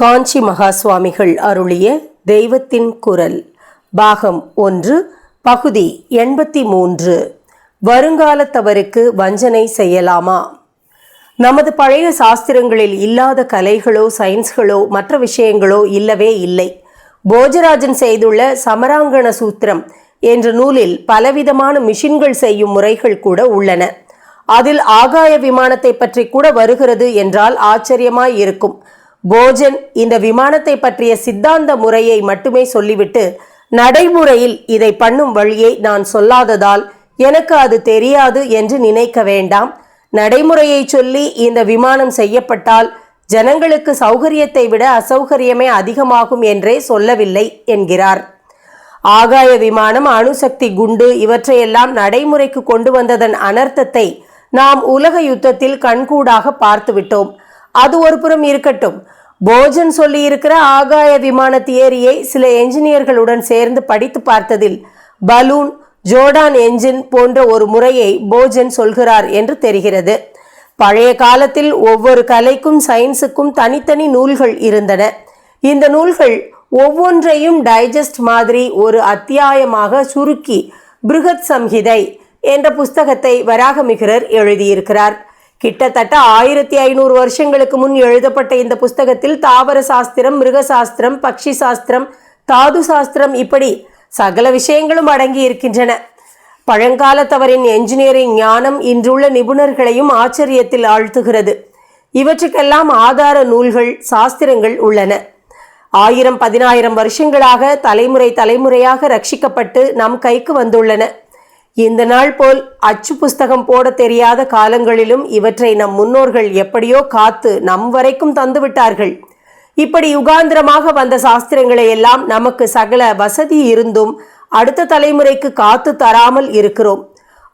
காஞ்சி மகா சுவாமிகள் அருளிய தெய்வத்தின் குரல் பாகம் ஒன்று பகுதி எண்பத்தி மூன்று. வருங்காலத்தவருக்கு வஞ்சனை செய்யலாமா? நமது பழைய சாஸ்திரங்களில் இல்லாத கலைகளோ சயின்ஸ்களோ மற்ற விஷயங்களோ இல்லவே இல்லை. போஜராஜன் செய்துள்ள சமராங்கண சூத்திரம் என்ற நூலில் பலவிதமான மிஷின்கள் செய்யும் முறைகள் கூட உள்ளன. அதில் ஆகாய விமானத்தை பற்றி கூட வருகிறது என்றால் ஆச்சரியமாய் இருக்கும். போஜன் இந்த விமானத்தை பற்றிய சித்தாந்த முறையை மட்டுமே சொல்லிவிட்டு நடைமுறையில் இதை பண்ணும் வழியை நான் சொல்லாததால் எனக்கு அது தெரியாது என்று நினைக்க வேண்டாம். நடைமுறையை சொல்லி இந்த விமானம் செய்யப்பட்டால் ஜனங்களுக்கு சௌகரியத்தை விட அசௌகரியமே அதிகமாகும் என்றே சொல்லவில்லை என்கிறார். ஆகாய விமானம் அணுசக்தி குண்டு இவற்றையெல்லாம் நடைமுறைக்கு கொண்டு வந்ததன் அனர்த்தத்தை நாம் உலக யுத்தத்தில் கண்கூடாக பார்த்துவிட்டோம். அது ஒரு புறம் இருக்கட்டும். போஜன் சொல்லியிருக்கிற ஆகாய விமான தியரியை சில என்ஜினியர்களுடன் சேர்ந்து படித்து பார்த்ததில் பலூன் ஜோர்டான் என்ஜின் போன்ற ஒரு முறையை போஜன் சொல்கிறார் என்று தெரிகிறது. பழைய காலத்தில் ஒவ்வொரு கலைக்கும் சயின்ஸுக்கும் தனித்தனி நூல்கள் இருந்தன. இந்த நூல்கள் ஒவ்வொன்றையும் டைஜஸ்ட் மாதிரி ஒரு அத்தியாயமாக சுருக்கி பிருகத் சம்ஹிதை என்ற புஸ்தகத்தை வராகமிகிரர் எழுதியிருக்கிறார். கிட்டத்தட்ட ஆயிரத்தி ஐநூறு வருஷங்களுக்கு முன் எழுதப்பட்ட இந்த புஸ்தகத்தில் தாவர சாஸ்திரம் மிருக சாஸ்திரம் பக்ஷி சாஸ்திரம் தாது சாஸ்திரம் இப்படி சகல விஷயங்களும் அடங்கி இருக்கின்றன. பழங்காலத்தவரின் என்ஜினியரிங் ஞானம் இன்றுள்ள நிபுணர்களையும் ஆச்சரியத்தில் ஆழ்த்துகிறது. இவற்றுக்கெல்லாம் ஆதார நூல்கள் சாஸ்திரங்கள் உள்ளன. ஆயிரம் பதினாயிரம் வருஷங்களாக தலைமுறை தலைமுறையாக ரட்சிக்கப்பட்டு நம் கைக்கு வந்துள்ளன. இந்த நாள் போல் அச்சு புஸ்தகம் போட தெரியாத காலங்களிலும் இவற்றை நம் முன்னோர்கள் எப்படியோ காத்து நம் வரைக்கும் தந்துவிட்டார்கள் இப்படி யுகாந்திரமாக வந்த சாஸ்திரங்களை எல்லாம் நமக்கு சகல வசதி இருந்தும் அடுத்த தலைமுறைக்கு காத்து தராமல் இருக்கிறோம்.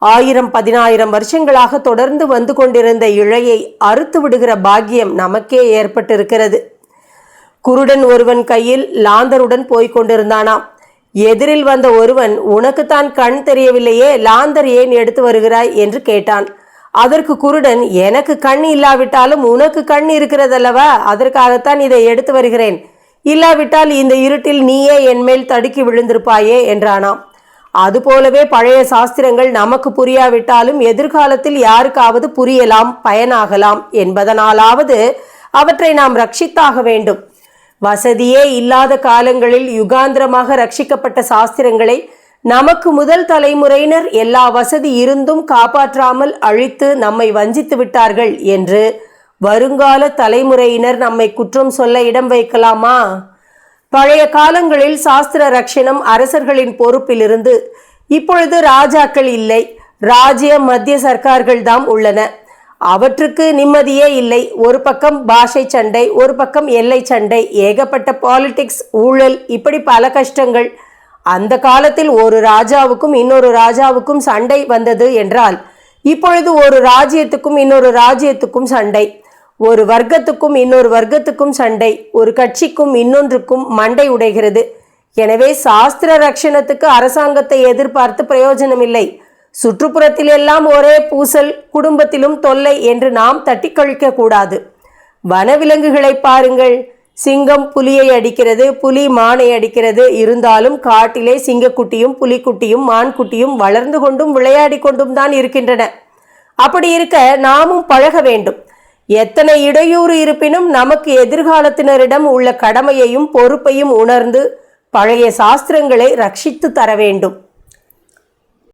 ஆயிரம் பதினாயிரம் வருஷங்களாக தொடர்ந்து வந்து கொண்டிருந்த இழையை அறுத்து விடுகிற பாக்கியம் நமக்கே ஏற்பட்டிருக்கிறது. குருடன் ஒருவன் கையில் லாந்தருடன் போய்க் கொண்டிருந்தானாம். எதிரில் வந்த ஒருவன் உனக்குத்தான் கண் தெரியவில்லையே லாந்தர் ஏன் எடுத்து வருகிறாய்? என்று கேட்டான். அதற்கு குருடன் எனக்கு கண் இல்லாவிட்டாலும் உனக்கு கண் இருக்கிறதல்லவா? அதற்காகத்தான் இதை எடுத்து வருகிறேன். இல்லாவிட்டால் இந்த இருட்டில் நீயே என்மேல் தடுக்கி விழுந்திருப்பாயே என்றானாம். அதுபோலவே பழைய சாஸ்திரங்கள் நமக்கு புரியாவிட்டாலும் எதிர்காலத்தில் யாருக்காவது புரியலாம் பயனாகலாம் என்பதனாலாவது அவற்றை நாம் ரட்சித்தாக வேண்டும். வசதியே இல்லாத காலங்களில் யுகாந்திரமாக ரட்சிக்கப்பட்ட சாஸ்திரங்களை நமக்கு முதல் தலைமுறையினர் எல்லா வசதி இருந்தும் காப்பாற்றாமல் அழித்து நம்மை வஞ்சித்து விட்டார்கள் என்று வருங்கால தலைமுறையினர் நம்மை குற்றம் சொல்ல இடம் வைக்கலாமா? பழைய காலங்களில் சாஸ்திர ரட்சணம் அரசர்களின் பொறுப்பிலிருந்து இப்பொழுது ராஜாக்கள் இல்லை ராஜ்ய மத்திய சர்க்கார்கள் தாம் உள்ளன. அவற்றுக்கு நிம்மதியே இல்லை. ஒரு பக்கம் பாஷை சண்டை ஒரு பக்கம் எல்லை சண்டை. ஏகப்பட்ட பாலிடிக்ஸ் ஊழல் இப்படி பல கஷ்டங்கள். அந்த காலத்தில் ஒரு ராஜாவுக்கும் இன்னொரு ராஜாவுக்கும் சண்டை வந்தது என்றால் இப்பொழுது ஒரு ராஜ்யத்துக்கும் இன்னொரு ராஜ்யத்துக்கும் சண்டை. ஒரு வர்க்கத்துக்கும் இன்னொரு வர்க்கத்துக்கும் சண்டை. ஒரு கட்சிக்கும் இன்னொன்றுக்கும் மண்டை உடைகிறது. எனவே சாஸ்திர ரக்ஷணத்துக்கு அரசாங்கத்தை எதிர்பார்த்து பிரயோஜனமில்லை. சுற்றுப்புறத்தில் எல்லாம் ஒரே பூசல் குடும்பத்திலும் தொல்லை என்று நாம் தட்டி கழிக்க கூடாது வனவிலங்குகளை பாருங்கள். சிங்கம் புலியை அடிக்கிறது புலி மானை அடிக்கிறது. இருந்தாலும் காட்டிலே சிங்கக்குட்டியும் புலிக்குட்டியும் மான்குட்டியும் வளர்ந்து கொண்டும் விளையாடி கொண்டும் தான் இருக்கின்றன. அப்படி இருக்க நாமும் பழக வேண்டும். எத்தனை இடையூறு இருப்பினும் நமக்கு எதிர்காலத்தினரிடம் உள்ள கடமையையும் பொறுப்பையும் உணர்ந்து பழைய சாஸ்திரங்களை ரட்சித்து தர வேண்டும்.